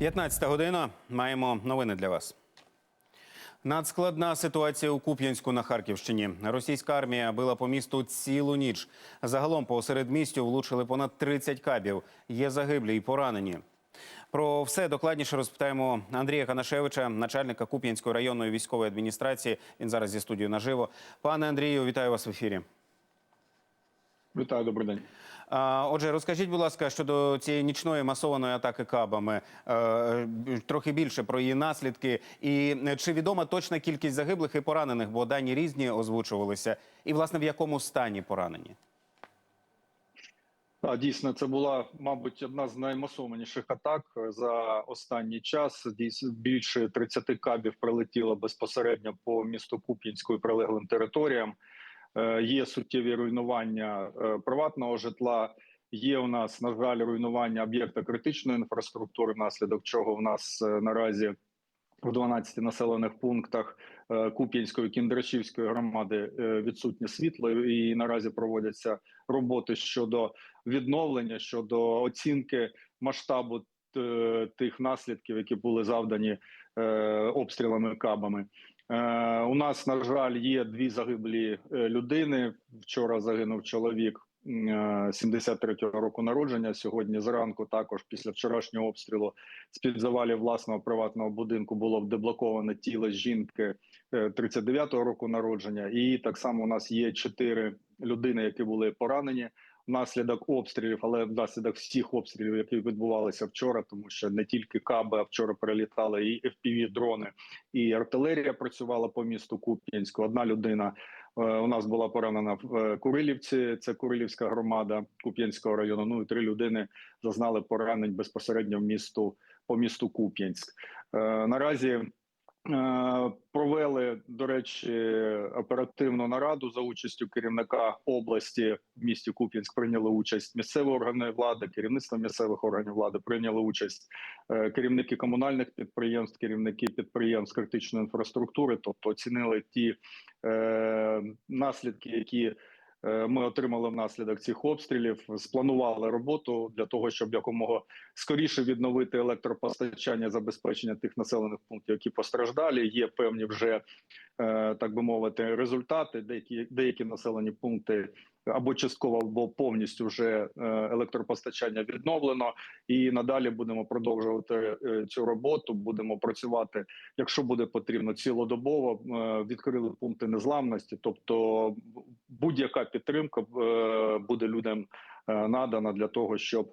15 година. Маємо новини для вас. Надскладна ситуація у Куп'янську на Харківщині. Російська армія била по місту цілу ніч. Загалом по середмістю влучили понад 30 кабів. Є загиблі і поранені. Про все докладніше розпитаємо Андрія Канашевича, начальника Куп'янської районної військової адміністрації. Він зараз зі студією наживо. Пане Андрію, вітаю вас в ефірі. Вітаю, добрий день. Отже, розкажіть, будь ласка, щодо цієї нічної масованої атаки кабами, е, трохи більше про її наслідки, і е, чи відома точна кількість загиблих і поранених, бо дані різні озвучувалися, і власне в якому стані поранені? Так, дійсно, це була, мабуть, одна з наймасованіших атак за останній час. Дійсно, більше 30 кабів прилетіло безпосередньо по місту Куп'янську і прилеглим територіям. Е, Є суттєві руйнування е, приватного житла. Є у нас на жаль руйнування об'єкта критичної інфраструктури, внаслідок чого в нас е, наразі в 12 населених пунктах Куп'янської Кіндрашівської громади відсутнє світло, і наразі проводяться роботи щодо відновлення, щодо оцінки масштабу тих наслідків, які були завдані обстрілами кабами. Е, У нас на жаль є дві загиблі е, людини. Вчора загинув чоловік. е, 73-го року народження сьогодні зранку, також після вчорашнього обстрілу з під завалів власного приватного будинку було деблоковане тіло жінки е, 39-го року народження. І так само у нас є чотири людини, які були поранені внаслідок обстрілів, але внаслідок всіх обстрілів, які відбувалися вчора, тому що не тільки каби, а вчора прилітали і fpv дрони, і артилерія працювала по місту Куп'янську. Одна людина е, у нас була поранена в е, Курилівці. Це Курилівська громада Куп'янського району. Ну і три людини зазнали поранень безпосередньо в місту по місту Куп'янськ. Е, Наразі Провели до речі оперативну нараду за участю керівника області в місті Куп'янськ. Прийняли участь місцеві органи влади, керівництво місцевих органів влади прийняли участь е, керівники комунальних підприємств, керівники підприємств критичної інфраструктури, тобто оцінили ті е, наслідки, які е, ми отримали внаслідок цих обстрілів. Спланували роботу для того, щоб якомога скоріше відновити електропостачання, забезпечення тих населених пунктів, які постраждалі. Є певні вже е, так би мовити результати. Деякі деякі населені пункти або частково, або повністю вже е, електропостачання відновлено, і надалі будемо продовжувати е, цю роботу. Будемо працювати, якщо буде потрібно, цілодобово Е, відкрили пункти незламності, тобто будь-яка підтримка буде людям надана для того, щоб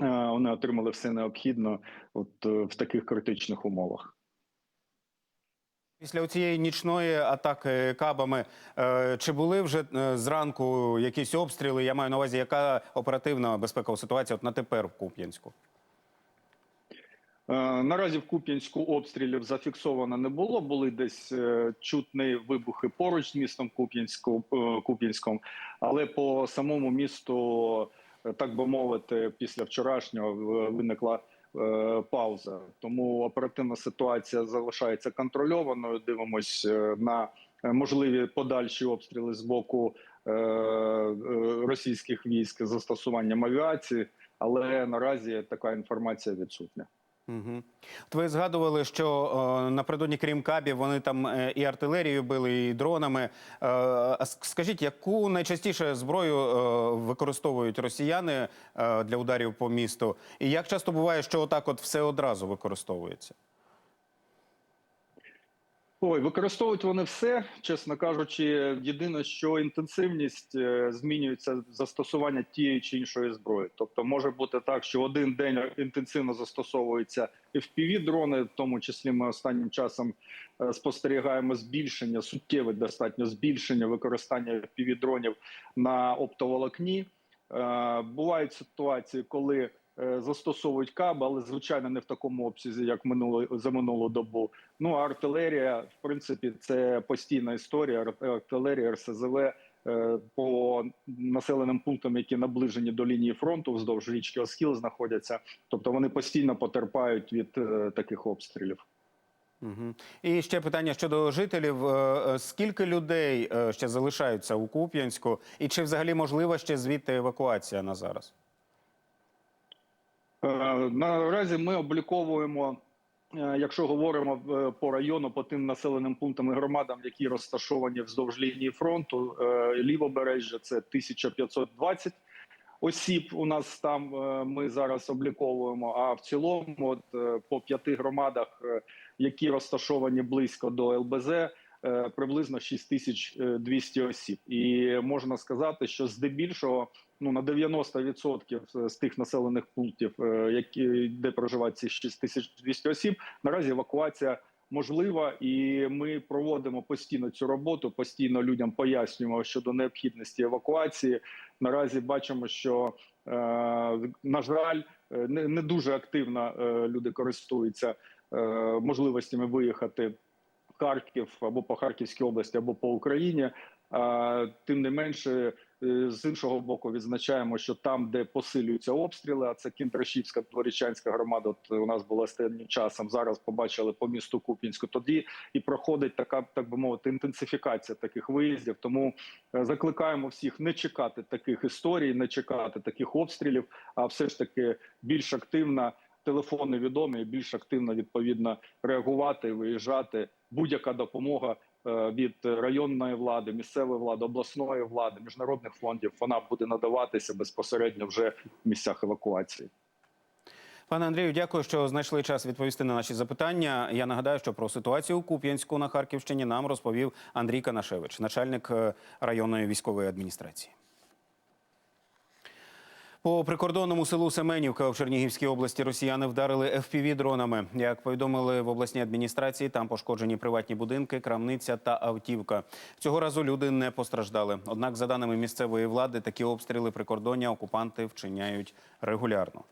вони отримали все необхідне от в таких критичних умовах. Після цієї нічної атаки кабами е, чи були вже е, зранку якісь обстріли? Я маю на увазі, яка оперативна безпекова ситуація от на тепер в Куп'янську? Е, Наразі в Куп'янську обстрілів зафіксовано не було. Були десь чутні вибухи поруч з містом Куп'янськом, але по самому місту, так би мовити, після вчорашнього виникла пауза. Тому оперативна ситуація залишається контрольованою. Дивимось е, на е, можливі подальші обстріли з боку е, е, російських військ з застосуванням авіації, але наразі така інформація відсутня. Угу. Ви згадували, що е, напередодні, крім кабів, вони там е, і артилерію били, і дронами. Е, а скажіть, яку найчастіше зброю е, використовують росіяни е, для ударів по місту? І як часто буває, що отак от все одразу використовується? Ой, використовують вони все, чесно кажучи. Єдине, що інтенсивність е, змінюється застосування тієї чи іншої зброї. Тобто може бути так, що один день інтенсивно застосовуються fpv дрони в тому числі ми останнім часом е, спостерігаємо збільшення суттєве достатньо збільшення використання fpv дронів на оптоволокні. Е, Бувають ситуації, коли застосовують каб, але звичайно не в такому обсязі, як минуло за минулу добу. Ну а артилерія, в принципі, це постійна історія. Ар- Артилерія, РСЗВ е, по населеним пунктам, які наближені до лінії фронту вздовж річки Оскіл знаходяться. Тобто вони постійно потерпають від е, таких обстрілів. Угу. І ще питання щодо жителів. Е, е, Скільки людей е, ще залишаються у Куп'янську? І чи взагалі можлива ще звідти евакуація на зараз? Е, Наразі ми обліковуємо, е, якщо говоримо по району, по тим населеним пунктам і громадам, які розташовані вздовж лінії фронту, е, лівобережжя це 1520 осіб. У нас там ми зараз обліковуємо. А в цілому, от по п'яти громадах, які розташовані близько до ЛБЗ, приблизно 6200 осіб. І можна сказати, що здебільшого ну на 90% з тих населених пунктів, е, які де проживають ці 6200 осіб, наразі евакуація можлива, і ми проводимо постійно цю роботу. Постійно людям пояснюємо щодо необхідності евакуації. Наразі бачимо, що е, на жаль, е, не, дуже активно люди користуються можливостями виїхати в Харків або по Харківській області, або по Україні. Тим не менше, з іншого боку, відзначаємо, що там, де посилюються обстріли, а це Кінтрашівська Дворічанська громада. От у нас була останнім часом. Зараз побачили по місту Купінську. Тоді і проходить така, так би мовити, інтенсифікація таких виїздів. Тому е, закликаємо всіх не чекати таких історій, не чекати таких обстрілів, а все ж таки більш активно. Телефони відомі, більш активно відповідно реагувати, виїжджати. Будь-яка допомога е, від районної влади, місцевої влади, обласної влади, міжнародних фондів вона буде надаватися безпосередньо вже в місцях евакуації. Пане Андрію, дякую, що знайшли час відповісти на наші запитання. Я нагадаю, що про ситуацію у Куп'янську на Харківщині нам розповів Андрій Канашевич, начальник е, районної військової адміністрації. По прикордонному селу Семенівка в Чернігівській області росіяни вдарили fpv дронами. Як повідомили в обласній адміністрації, там пошкоджені приватні будинки, крамниця та автівка. Цього разу люди не постраждали. Однак, за даними місцевої влади, такі обстріли прикордоння окупанти вчиняють регулярно.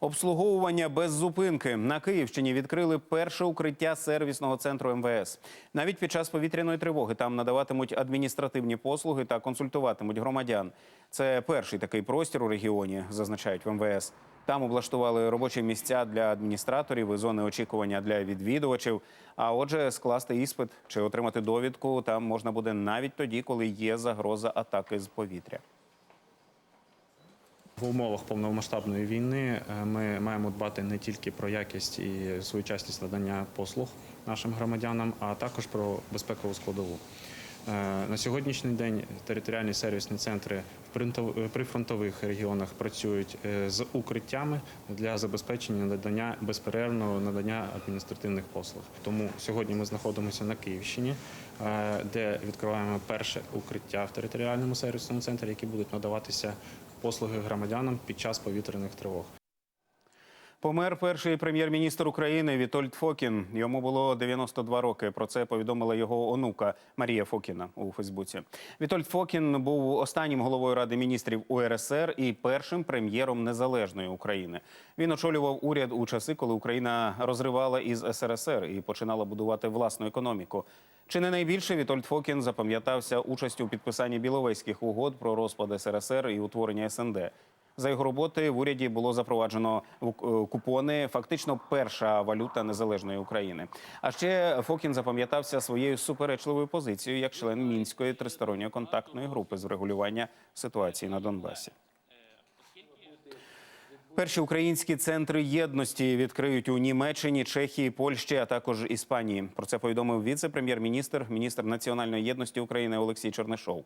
Обслуговування без зупинки на Київщині відкрили перше укриття сервісного центру МВС. Навіть під час повітряної тривоги там надаватимуть адміністративні послуги та консультуватимуть громадян. Це перший такий простір у регіоні, зазначають в МВС. Там облаштували робочі місця для адміністраторів і зони очікування для відвідувачів. А отже, скласти іспит чи отримати довідку там можна буде навіть тоді, коли є загроза атаки з повітря. В умовах повномасштабної війни е, ми маємо дбати не тільки про якість і своєчасність надання послуг нашим громадянам, а також про безпекову складову. Е, На сьогоднішній день територіальні сервісні центри в е, прифронтових регіонах працюють з укриттями для забезпечення надання безперервного надання адміністративних послуг. Тому сьогодні ми знаходимося на Київщині, де відкриваємо перше укриття в територіальному сервісному центрі, які будуть надаватися послуги громадянам під час повітряних тривог. Помер перший прем'єр-міністр України Вітольд Фокін. Йому було 92 роки. Про це повідомила його онука Марія Фокіна у Фейсбуці. Вітольд Фокін був останнім головою ради міністрів УРСР і першим прем'єром незалежної України. Він очолював уряд у часи, коли Україна розривала із СРСР і починала будувати власну економіку. Чи не найбільше Вітольд Фокін запам'ятався участю у підписанні Біловезьких угод про розпад СРСР і утворення СНД. За його роботи в уряді було запроваджено е, купони, фактично перша валюта незалежної України. А ще Фокін запам'ятався своєю суперечливою позицією як член мінської тристоронньої контактної групи з врегулювання ситуації на Донбасі. Перші українські центри єдності відкриють у Німеччині, Чехії, Польщі, а також Іспанії. Про це повідомив віце-прем'єр-міністр, міністр національної єдності України Олексій Чернишов.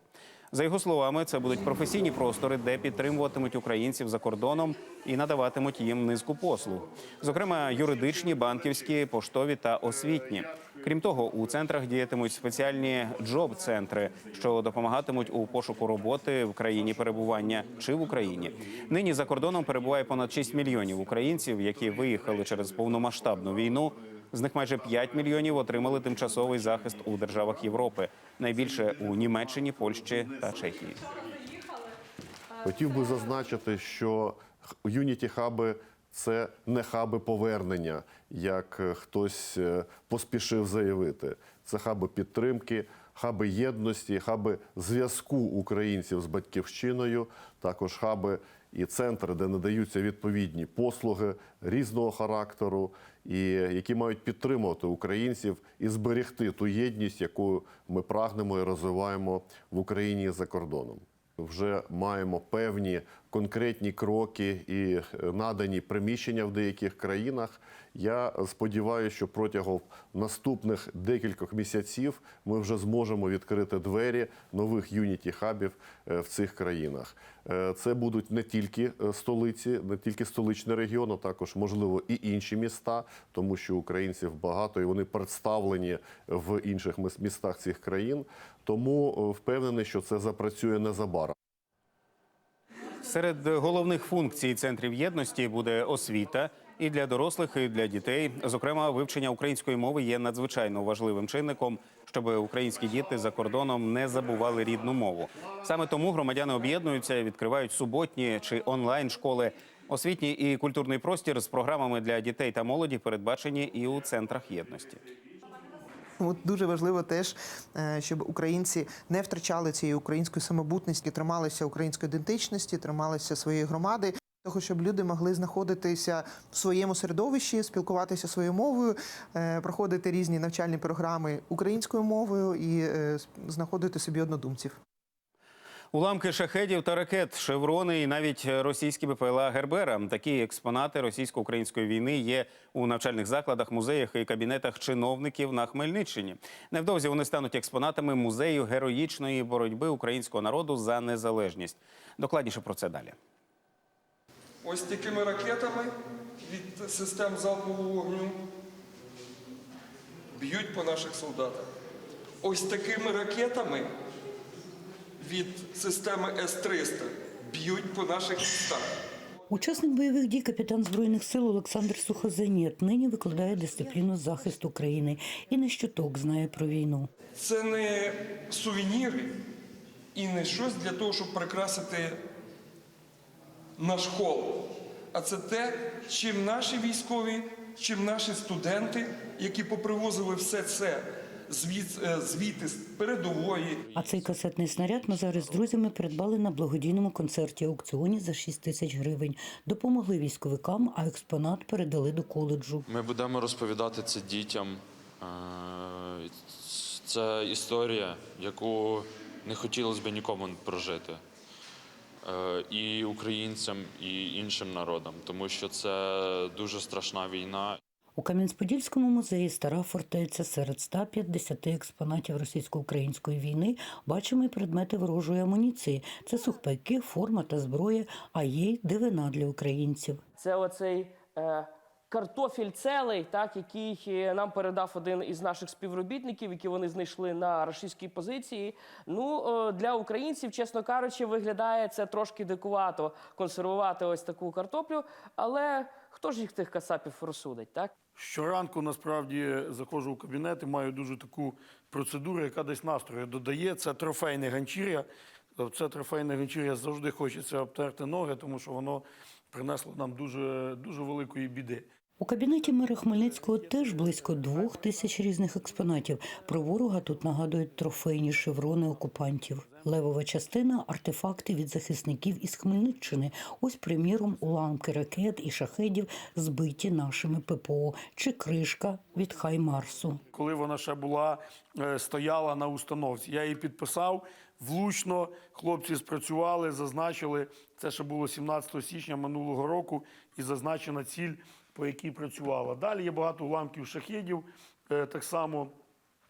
За його словами, це будуть професійні простори, де підтримуватимуть українців за кордоном і надаватимуть їм низку послуг, зокрема юридичні, банківські, поштові та освітні. Крім того, у центрах діятимуть спеціальні джоб-центри, що допомагатимуть у пошуку роботи в країні перебування чи в Україні. Нині за кордоном перебуває понад 6 мільйонів українців, які виїхали через повномасштабну війну. З них майже 5 мільйонів отримали тимчасовий захист у державах Європи. Найбільше у Німеччині, Польщі та Чехії. Хотів би зазначити, що Unity хаби це не хаби повернення, як е, хтось е, поспішив заявити. Це хаби підтримки, хаби єдності, хаби зв'язку українців з батьківщиною, також хаби і центри, де надаються відповідні послуги різного характеру, і які мають підтримувати українців і зберегти ту єдність, яку ми прагнемо і розвиваємо в Україні за кордоном. Вже маємо певні конкретні кроки і е, надані приміщення в деяких країнах. Я сподіваюся, що протягом наступних декількох місяців ми вже зможемо відкрити двері нових юніті хабів е, в цих країнах. Е, Це будуть не тільки е, столиці, не тільки столичний регіон, а також можливо і інші міста, тому що українців багато і вони представлені в інших міс- містах цих країн. Тому впевнений, що це запрацює незабаром. Серед головних функцій центрів єдності буде освіта і для дорослих, і для дітей. Зокрема, вивчення української мови є надзвичайно важливим чинником, щоб українські діти за кордоном не забували рідну мову. Саме тому громадяни об'єднуються, відкривають суботні чи онлайн школи. Освітній і культурний простір з програмами для дітей та молоді передбачені і у центрах єдності. От дуже важливо теж, е, щоб українці не втрачали цієї української самобутності, трималися української ідентичності, трималися своєї громади. Того, щоб люди могли знаходитися в своєму середовищі, спілкуватися своєю мовою, е, проходити різні навчальні програми українською мовою і е, знаходити собі однодумців. Уламки шахедів та ракет, шеврони і навіть російські БПЛА Гербера. Такі експонати російсько-української війни є у навчальних закладах, музеях і кабінетах чиновників на Хмельниччині. Невдовзі вони стануть експонатами музею героїчної боротьби українського народу за незалежність. Докладніше про це далі. Ось такими ракетами від систем залпового вогню б'ють по наших солдатах. Ось такими ракетами від системи С-300 б'ють по наших містах. Учасник бойових дій капітан збройних сил Олександр Сухозаніт нині викладає дисципліну захисту країни і не щоток знає про війну. Це не сувеніри і не щось для того, щоб прикрасити наш хол, а це те, чим наші військові, чим наші студенти, які попривозили все це звід, е, звідти з передової, А цей касетний снаряд Назари з друзями придбали на благодійному концерті аукціоні за 6 тисяч гривень. Допомогли військовикам, а експонат передали до коледжу. Ми будемо розповідати це дітям. Е, Це історія, яку не хотілося б нікому прожити. І українцям, і іншим народам, тому що це дуже страшна війна. У Кам'янець-Подільському музеї Стара фортеця серед 150 експонатів російсько-української війни бачимо і предмети ворожої амуніції. Це сухпайки, форма та зброя, а є й дивина для українців. Це оцей е, картофель целий, так, який е, нам передав один із наших співробітників, які вони знайшли на російській позиції. Ну, е, для українців, чесно кажучи, виглядає це трошки дикувато консервувати ось таку картоплю. Але хто ж їх тих кацапів розсудить, так? Щоранку насправді заходжу в кабінет і маю дуже таку процедуру, яка десь настрою додає. Це трофейне ганчір'я. Це трофейне ганчір'я завжди хочеться обтерти ноги, тому що воно принесло нам дуже, дуже великої біди. У кабінеті мера Хмельницького теж близько двох тисяч різних експонатів. Про ворога тут нагадують трофейні шеврони окупантів. Левова частина артефакти від захисників із Хмельниччини. Ось, приміром, уламки ракет і шахедів збиті нашими ППО чи кришка від Хаймарсу. Коли вона ще була, е, стояла на установці, я її підписав влучно. Хлопці спрацювали, зазначили. Це ще було 17 січня минулого року, і зазначена ціль, по якій працювала. Далі є багато уламків шахедів. е, Так само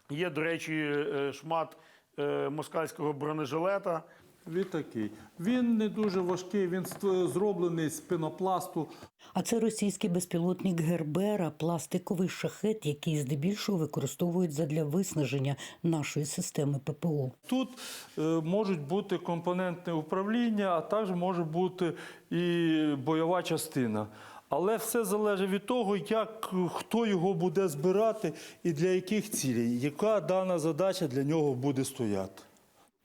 є, до речі, е, шмат е, москальського бронежилета. Він такий. Він не дуже важкий, він зроблений з пенопласту. А це російський безпілотник Гербера, пластиковий шахет, який здебільшого використовують задля виснаження нашої системи ППО. Тут е, можуть бути компонентне управління, а також може бути і бойова частина. Але все залежить від того, як хто його буде збирати і для яких цілей, яка дана задача для нього буде стояти.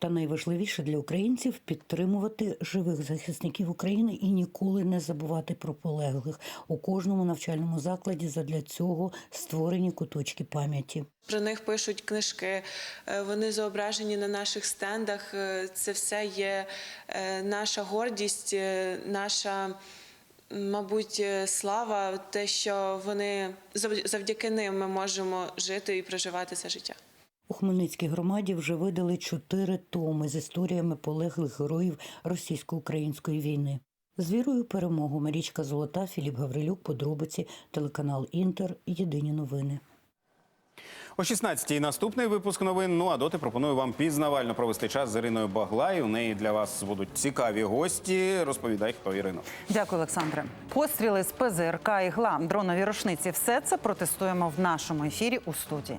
Та найважливіше для українців підтримувати живих захисників України і ніколи не забувати про полеглих у кожному навчальному закладі. Задля цього створені куточки пам'яті. Про них пишуть книжки, е, вони зображені на наших стендах. Е, Це все є е, наша гордість, наша, мабуть, е, слава, те, що вони зав- завдяки ним ми можемо жити і проживати це життя. У Хмельницькій громаді вже видали чотири томи з історіями полеглих героїв російсько-української війни. З вірою перемогу Марічка Золота, Філіп Гаврилюк, подробиці, телеканал Інтер. Єдині новини. О 16-й наступний випуск новин. Ну а доти пропоную вам пізнавально провести час з Іриною Баглай. У неї для вас будуть цікаві гості. Розповідай, хто Ірино. Дякую, Олександре. Постріли з ПЗРК, ігла, дронові рушниці. Все це протестуємо в нашому ефірі у студії.